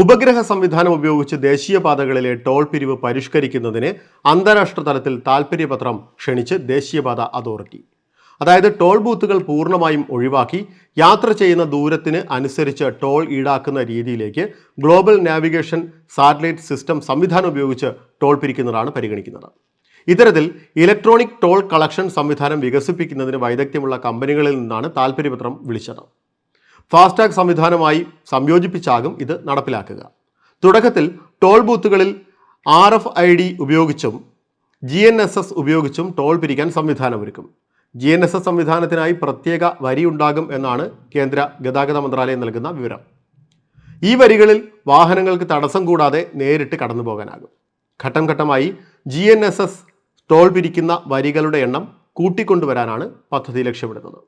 ഉപഗ്രഹ സംവിധാനം ഉപയോഗിച്ച് ദേശീയപാതകളിലെ ടോൾ പിരിവ് പരിഷ്കരിക്കുന്നതിന് അന്താരാഷ്ട്ര തലത്തിൽ താൽപ്പര്യപത്രം ക്ഷണിച്ച് ദേശീയപാത അതോറിറ്റി. അതായത് ടോൾ ബൂത്തുകൾ പൂർണമായും ഒഴിവാക്കി യാത്ര ചെയ്യുന്ന ദൂരത്തിന് അനുസരിച്ച് ടോൾ ഈടാക്കുന്ന രീതിയിലേക്ക് ഗ്ലോബൽ നാവിഗേഷൻ സാറ്റലൈറ്റ് സിസ്റ്റം സംവിധാനം ഉപയോഗിച്ച് ടോൾ പിരിക്കുന്നതാണ് പരിഗണിക്കുന്നത്. ഇത്തരത്തിൽ ഇലക്ട്രോണിക് ടോൾ കളക്ഷൻ സംവിധാനം വികസിപ്പിക്കുന്നതിന് വൈദഗ്ധ്യമുള്ള കമ്പനികളിൽ നിന്നാണ് താൽപ്പര്യപത്രം വിളിച്ചത്. ഫാസ്ടാഗ് സംവിധാനമായി സംയോജിപ്പിച്ചാകും ഇത് നടപ്പിലാക്കുക. തുടക്കത്തിൽ ടോൾ ബൂത്തുകളിൽ ആർ എഫ് ഐ ഡി ഉപയോഗിച്ചും ജി എൻ എസ് എസ് ഉപയോഗിച്ചും ടോൾ പിരിക്കാൻ സംവിധാനമൊരുക്കും. ജി എൻ എസ് എസ് സംവിധാനത്തിനായി പ്രത്യേക വരി ഉണ്ടാകും എന്നാണ് കേന്ദ്ര ഗതാഗത മന്ത്രാലയം നൽകുന്ന വിവരം. ഈ വരികളിൽ വാഹനങ്ങൾക്ക് തടസ്സം കൂടാതെ നേരിട്ട് കടന്നു പോകാനാകും ഘട്ടം ഘട്ടമായി G N S S toll പിരിക്കുന്ന വരികളുടെ എണ്ണം കൂട്ടിക്കൊണ്ടുവരാനാണ് പദ്ധതി ലക്ഷ്യമിടുന്നത്.